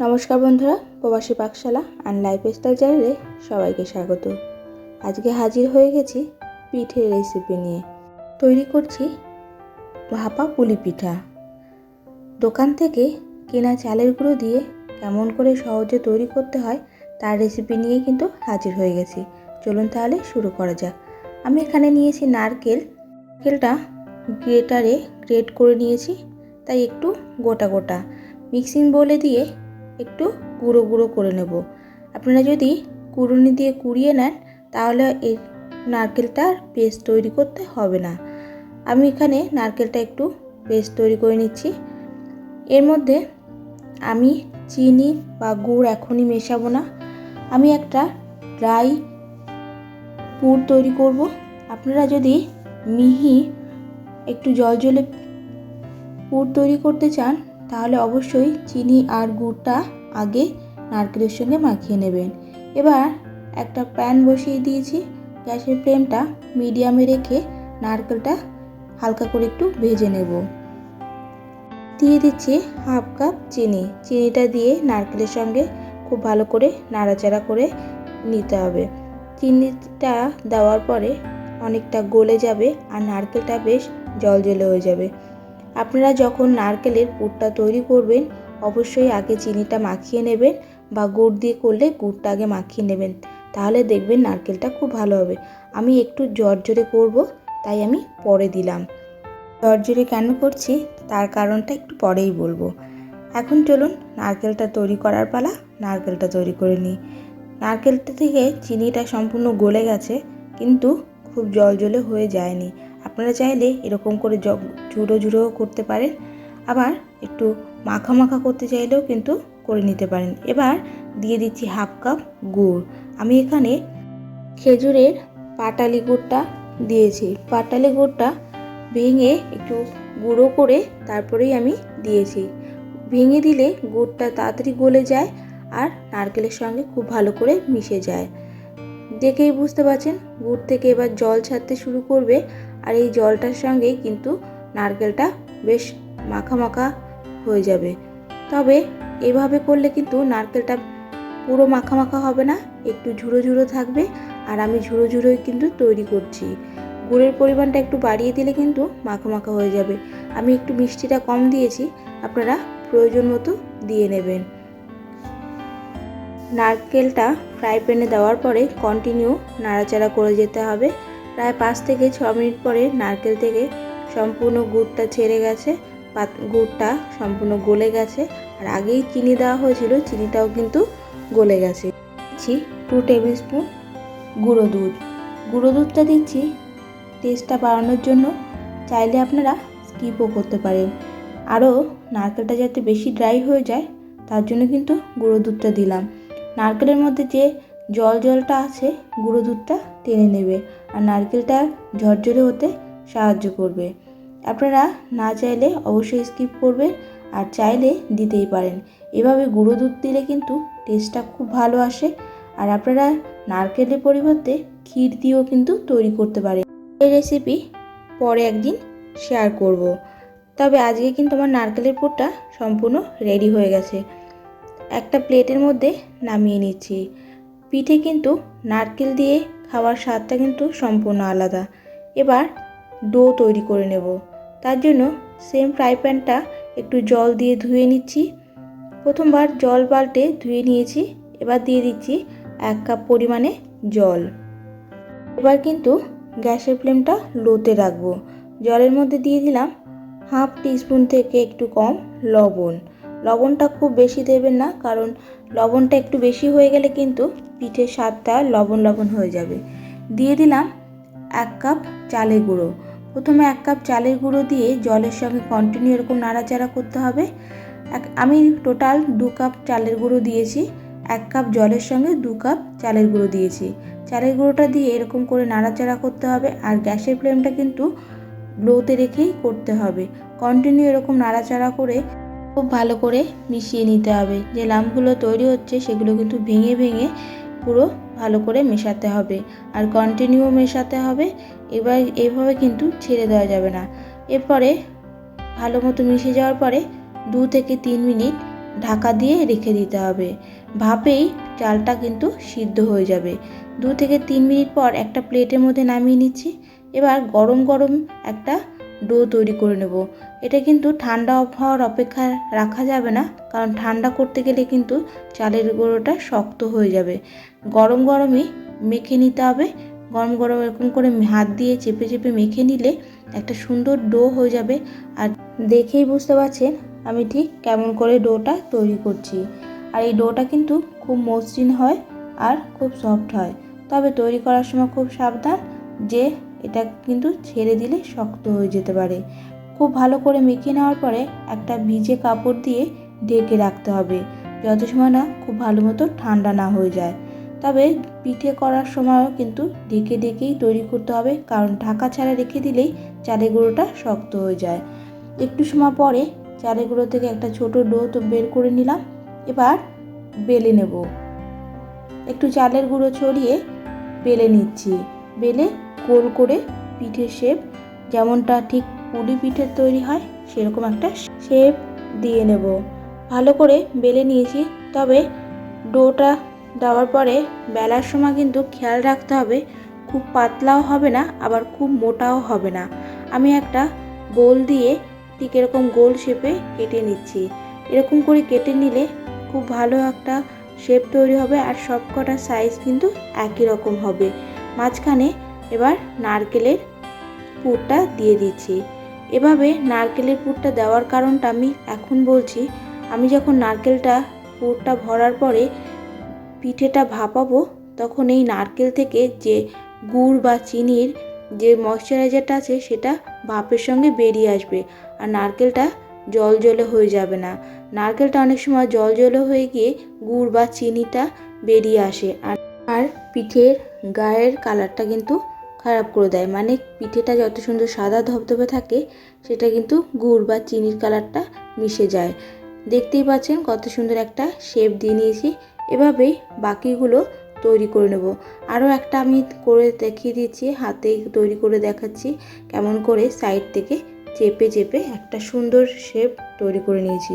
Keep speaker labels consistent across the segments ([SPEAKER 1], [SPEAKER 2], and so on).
[SPEAKER 1] নমস্কার বন্ধুরা, প্রবাসী পাকশালা অ্যান্ড লাইফস্টাইল চ্যানেলে সবাইকে স্বাগত। আজকে হাজির হয়ে গেছি পিঠের রেসিপি নিয়ে। তৈরি করছি ভাপা পুলি পিঠা। দোকান থেকে কেনা চালের গুঁড়ো দিয়ে কেমন করে সহজে তৈরি করতে হয়, তার রেসিপি নিয়ে কিন্তু হাজির হয়ে গেছি। চলুন তাহলে শুরু করা যাক। আমি এখানে নিয়েছি নারকেল। নারকেলটা গ্রেটারে গ্রেট করে নিয়েছি, তাই একটু গোটা গোটা। মিক্সিং বলে দিয়ে একটু গুঁড়ো গুঁড়ো করে নেব। আপনারা যদি কুড়ুনি দিয়ে কুড়িয়ে নেন, তাহলে এই নারকেলটার পেস্ট তৈরি করতে হবে না। আমি এখানে নারকেলটা একটু পেস্ট তৈরি করে নিচ্ছি। এর মধ্যে আমি চিনি বা গুড় এখনই মেশাবো না। আমি একটা ড্রাই পুর তৈরি করব। আপনারা যদি মিহি একটু জল জলে পুর তৈরি করতে চান তাহলে অবশ্যই চিনি আর গুড়টা আগে নারকেলের সঙ্গে মাখিয়ে নেবেন। এবার একটা প্যান বসিয়ে দিয়েছি। গ্যাসের ফ্লেমটা মিডিয়ামে রেখে নারকেলটা হালকা করে একটু ভেজে নেব। দিয়ে দিচ্ছি হাফ কাপ চিনি। চিনিটা দিয়ে নারকেলের সঙ্গে খুব ভালো করে নাড়াচাড়া করে নিতে হবে। চিনিটা দেওয়ার পরে অনেকটা গলে যাবে আর নারকেলটা বেশ জলজলে হয়ে যাবে। আপনারা যখন নারকেলের পুরটা তৈরি করবেন, অবশ্যই আগে চিনিটা মাখিয়ে নেবেন বা গুড় দিয়ে করলে গুড়টা আগে মাখিয়ে নেবেন। তাহলে দেখবেন নারকেলটা খুব ভালো হবে। আমি একটু জর্জরে করব, তাই আমি পরে দিলাম। জর্জরে কেন করছি? তার কারণটা একটু পরেই বলব। এখন চলুন নারকেলটা তৈরি করার পালা, নারকেলটা তৈরি করে নিই। নারকেলটা থেকে চিনিটা সম্পূর্ণ গলে গেছে, কিন্তু খুব জলজলে হয়ে যায়নি। আপনারা চাইলে এরকম করে ঝুড়ো ঝুড়ো করতে পারেন। আবার একটু মাখা মাখা করতে চাইলেও কিন্তু করে নিতে পারেন। এবার দিয়ে দিচ্ছি হাফ কাপ গুড়। আমি এখানে খেজুরের পাটালি গুড়টা দিয়েছি। পাটালি গুড়টা ভেঙে একটু গুঁড়ো করে তারপরেই আমি দিয়েছি। ভেঙে দিলে গুড়টা তাড়াতাড়ি গলে যায় আর নারকেলের সঙ্গে খুব ভালো করে মিশে যায়। দেখেই বুঝতে পারছেন, গুড় থেকে এবার জল ছাড়তে শুরু করবে। আর এই জলটার সঙ্গেই কিন্তু নারকেলটা বেশ মাখা মাখা হয়ে যাবে। তবে এভাবে করলে কিন্তু নারকেলটা পুরো মাখা মাখা হবে না, একটু ঝুড়ো ঝুড়ো থাকবে আর আমি ঝুড়ো ঝুড়োই কিন্তু তৈরি করছি। গুড়ের পরিমাণটা একটু বাড়িয়ে দিলে কিন্তু মাখা মাখা হয়ে যাবে। আমি একটু মিষ্টিটা কম দিয়েছি, আপনারা প্রয়োজন মতো দিয়ে নেবেন। নারকেলটা ফ্রাই প্যানে দেওয়ার পরে কন্টিনিউ নাড়াচাড়া করে যেতে হবে। প্রায় পাঁচ থেকে ছ মিনিট পরে নারকেল থেকে সম্পূর্ণ গুড়টা ছেড়ে গেছে গুড়টা সম্পূর্ণ গলে গেছে, আর আগেই চিনি দেওয়া হয়েছিল, চিনিটাও কিন্তু গলে গেছে। দিচ্ছি টু টেবিল স্পুন গুঁড়ো দুধ। গুঁড়ো দুধটা দিচ্ছি টেস্টটা বাড়ানোর জন্য। চাইলে আপনারা স্কিপও করতে পারেন। আরও নারকেলটা যাতে বেশি ড্রাই হয়ে যায়, তার জন্য কিন্তু গুঁড়ো দুধটা দিলাম। নারকেলের মধ্যে যে জল জলটা আছে, গুঁড়ো দুধটা টেনে নেবে। আর নারকেলটা ঝরঝরে হতে সাহায্য করবে। আপনারা না চাইলে অবশ্যই স্কিপ করবেন আর চাইলে দিতেই পারেন। এভাবে গুঁড়ো দুধ দিলে কিন্তু টেস্টটা খুব ভালো আসে আর আপনারা নারকেলের পরিবর্তে ক্ষীর দিয়েও কিন্তু তৈরি করতে পারেন। এই রেসিপি পরে একদিন শেয়ার করব। তবে আজকে কিন্তু আমার নারকেলের পুরটা সম্পূর্ণ রেডি হয়ে গেছে। একটা প্লেটের মধ্যে নামিয়ে নিচ্ছি। পিঠে কিন্তু নারকেল দিয়ে খাওয়ার স্বাদটা কিন্তু সম্পূর্ণ আলাদা। এবার ডো তৈরি করে নেব। তার জন্য সেম ফ্রাই প্যানটা একটু জল দিয়ে ধুয়ে নিচ্ছি। প্রথমবার জল পাল্টে ধুয়ে নিয়েছি। এবার দিয়ে দিচ্ছি এক কাপ পরিমাণে জল। এবার কিন্তু গ্যাসের ফ্লেমটা লোতে রাখব। জলের মধ্যে দিয়ে দিলাম হাফ টিস্পুন থেকে একটু কম লবণ। লবণটা খুব বেশি দেবেন না, কারণ লবণটা একটু বেশি হয়ে গেলে কিন্তু পিঠের স্বাদটা লবণ লবণ হয়ে যাবে। দিয়ে দিলাম এক কাপ চালের গুঁড়ো। প্রথমে এক কাপ চালের গুঁড়ো দিয়ে জলের সঙ্গে কন্টিনিউ এরকম নাড়াচাড়া করতে হবে। এক, আমি টোটাল দু কাপ চালের গুঁড়ো দিয়েছি। এক কাপ জলের সঙ্গে দু কাপ চালের গুঁড়ো দিয়েছি। চালের গুঁড়োটা দিয়ে এরকম করে নাড়াচাড়া করতে হবে আর গ্যাসের ফ্লেমটা কিন্তু লোতে রেখেই করতে হবে। কন্টিনিউ এরকম নাড়াচাড়া করে খুব ভালো করে মিশিয়ে নিতে হবে। যে লামগুলো তৈরি হচ্ছে সেগুলো কিন্তু ভেঙে ভেঙে পুরো ভালো করে মেশাতে হবে আর কন্টিনিউ মেশাতে হবে। এবার এইভাবে কিন্তু ছেড়ে দেওয়া যাবে না। এরপরে ভালো মতো মিশে যাওয়ার পরে দু থেকে তিন মিনিট ঢাকা দিয়ে রেখে দিতে হবে। ভাপেই চালটা কিন্তু সিদ্ধ হয়ে যাবে। দু থেকে তিন মিনিট পর একটা প্লেটের মধ্যে নামিয়ে নিচ্ছি। এবার গরম গরম একটা ডো তৈরি করে নেব। এটা কিন্তু ঠান্ডা হওয়ার অপেক্ষা রাখা যাবে না, কারণ ঠান্ডা করতে গেলে কিন্তু চালের গুঁড়োটা শক্ত হয়ে যাবে। গরম গরমই মেখে নিতে হবে। গরম গরম এরকম করে হাত দিয়ে চেপে চেপে মেখে নিলে একটা সুন্দর ডো হয়ে যাবে। আর দেখেই বুঝতে পারছেন আমি ঠিক কেমন করে ডোটা তৈরি করছি। আর এই ডোটা কিন্তু খুব মসৃণ হয় আর খুব সফট হয়। তবে তৈরি করার সময় খুব সাবধান যে এটা কিন্তু ছেড়ে দিলে শক্ত হয়ে যেতে পারে। খুব ভালো করে মেখে নেওয়ার পরে একটা ভিজে কাপড় দিয়ে ঢেকে রাখতে হবে, যত সময় না খুব ভালো মতো ঠান্ডা না হয়ে যায়। তবে পিঠে করার সময়ও কিন্তু ঢেকে ঢেকেই তৈরি করতে হবে, কারণ ঢাকা ছাড়া রেখে দিলেই চালের গুঁড়োটা শক্ত হয়ে যায়। একটু সময় পরে চালের গুঁড়ো থেকে একটা ছোট ডো তো বের করে নিলাম, এবার বেলে নেব। একটু চালের গুঁড়ো ছড়িয়ে বেলে নিচ্ছি, বেলে গোল করে পিঠের শেপ যেমনটা ঠিক পুলি পিঠের তৈরি হয়, সেরকম একটা শেপ দিয়ে নেব। ভালো করে বেলে নিয়েছি, তবে ডোটা দেওয়ার পরে বেলার সময় কিন্তু খেয়াল রাখতে হবে, খুব পাতলাও হবে না, আবার খুব মোটাও হবে না। আমি একটা গোল দিয়ে ঠিক এরকম গোল শেপে কেটে নিচ্ছি। এরকম করে কেটে নিলে খুব ভালো একটা শেপ তৈরি হবে, আর সবকটা সাইজ কিন্তু একই রকম হবে। মাঝখানে এবার নারকেলের পুরটা দিয়ে দিচ্ছি। এভাবে নারকেলের পুরটা দেওয়ার কারণটা আমি এখন বলছি, আমি যখন নারকেলটা পুরটা ভরার পরে পিঠেটা ভাপাবো, তখন এই নারকেল থেকে যে গুড় বা চিনির যে ময়শ্চারাইজারটা আছে, সেটা ভাপের সঙ্গে বেরিয়ে আসবে আর নারকেলটা জল জলে হয়ে যাবে না। নারকেলটা অনেক সময় জল জলে হয়ে গিয়ে গুড় বা চিনিটা বেরিয়ে আসে আর আর পিঠের গায়ের কালারটা কিন্তু খারাপ করে দেয়। মানে পিঠেটা যত সুন্দর সাদা ধবধবে থাকে, সেটা কিন্তু গুড় বা চিনির কালারটা মিশে যায়। দেখতেই পাচ্ছেন কত সুন্দর একটা শেপ দিয়ে নিয়েছি। এভাবেই বাকিগুলো তৈরি করে নেব। আরও একটা আমি করে দেখিয়ে দিচ্ছি, হাতে তৈরি করে দেখাচ্ছি, কেমন করে সাইড থেকে চেপে চেপে একটা সুন্দর শেপ তৈরি করে নিয়েছি।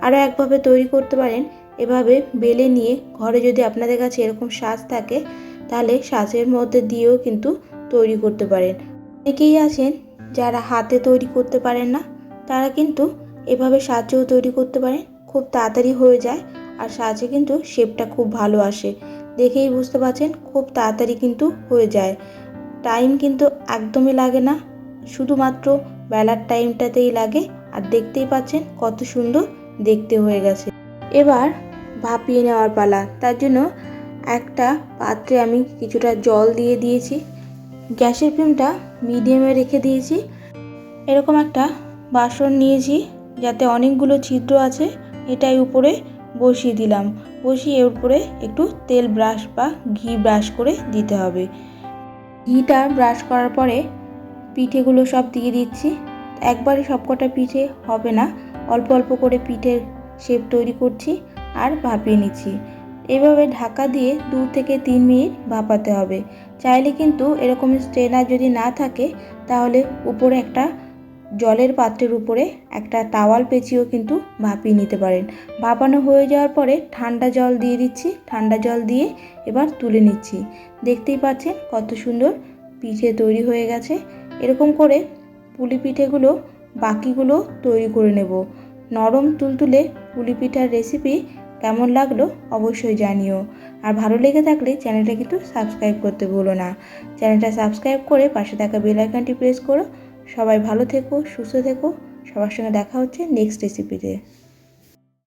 [SPEAKER 1] আরও একভাবে তৈরি করতে পারেন। এভাবে বেলে নিয়ে ঘরে যদি আপনাদের কাছে এরকম সাজ থাকে, তাহলে সাজের মধ্যে দিয়েও কিন্তু তৈরি করতে পারেন। অনেকেই আছেন যারা হাতে তৈরি করতে পারেন না, তারা কিন্তু এভাবে সাজেও তৈরি করতে পারেন। খুব তাড়াতাড়ি হয়ে যায় আর সাজে কিন্তু শেপটা খুব ভালো আসে। দেখেই বুঝতে পারছেন খুব তাড়াতাড়ি কিন্তু হয়ে যায়। টাইম কিন্তু একদমই লাগে না, শুধুমাত্র বেলার টাইমটাতেই লাগে আর দেখতেই পাচ্ছেন কত সুন্দর দেখতে হয়ে গেছে। এবার ভাপিয়ে নেওয়ার পালা, তার জন্য একটা পাত্রে আমি কিছুটা জল দিয়ে দিয়েছি। গ্যাসের ফ্লেমটা মিডিয়ামে রেখে দিয়েছি। এরকম একটা বাসন নিয়েছি, যাতে অনেকগুলো ছিদ্র আছে, এটাই উপরে বসিয়ে দিলাম। বসিয়ে এর উপরে একটু তেল ব্রাশ বা ঘি ব্রাশ করে দিতে হবে। ঘিটা ব্রাশ করার পরে পিঠেগুলো সব দিয়ে দিচ্ছি। একবারে সবকটা পিঠে হবে না, অল্প অল্প করে পিঠের শেপ তৈরি করছি আর ভাপিয়ে নিচ্ছি। এভাবে ঢাকা দিয়ে দু থেকে তিন মিনিট ভাপাতে হবে। চাইলে কিন্তু এরকম স্ট্রেনার যদি না থাকে, তাহলে উপরে একটা জলের পাত্রের উপরে একটা তাওয়াল পেঁচিয়েও কিন্তু ভাপিয়ে নিতে পারেন। ভাপানো হয়ে যাওয়ার পরে ঠান্ডা জল দিয়ে দিচ্ছি, ঠান্ডা জল দিয়ে এবার তুলে নিচ্ছি। দেখতেই পাচ্ছেন কত সুন্দর পিঠে তৈরি হয়ে গেছে। এরকম করে পুলি পিঠেগুলো বাকিগুলো তৈরি করে নেব। নরম তুলতুলে পুলি পিঠার রেসিপি কেমন লাগল অবশ্যই জানিও। আর ভালো লেগে থাকলে চ্যানেলটা কিন্তু সাবস্ক্রাইব করতে ভুলো না। চ্যানেলটা সাবস্ক্রাইব করে পাশে থাকা বেল আইকনটি প্রেস করো। সবাই ভালো থেকো, সুস্থ থেকো। সবার সঙ্গে দেখা হচ্ছে নেক্সট রেসিপিতে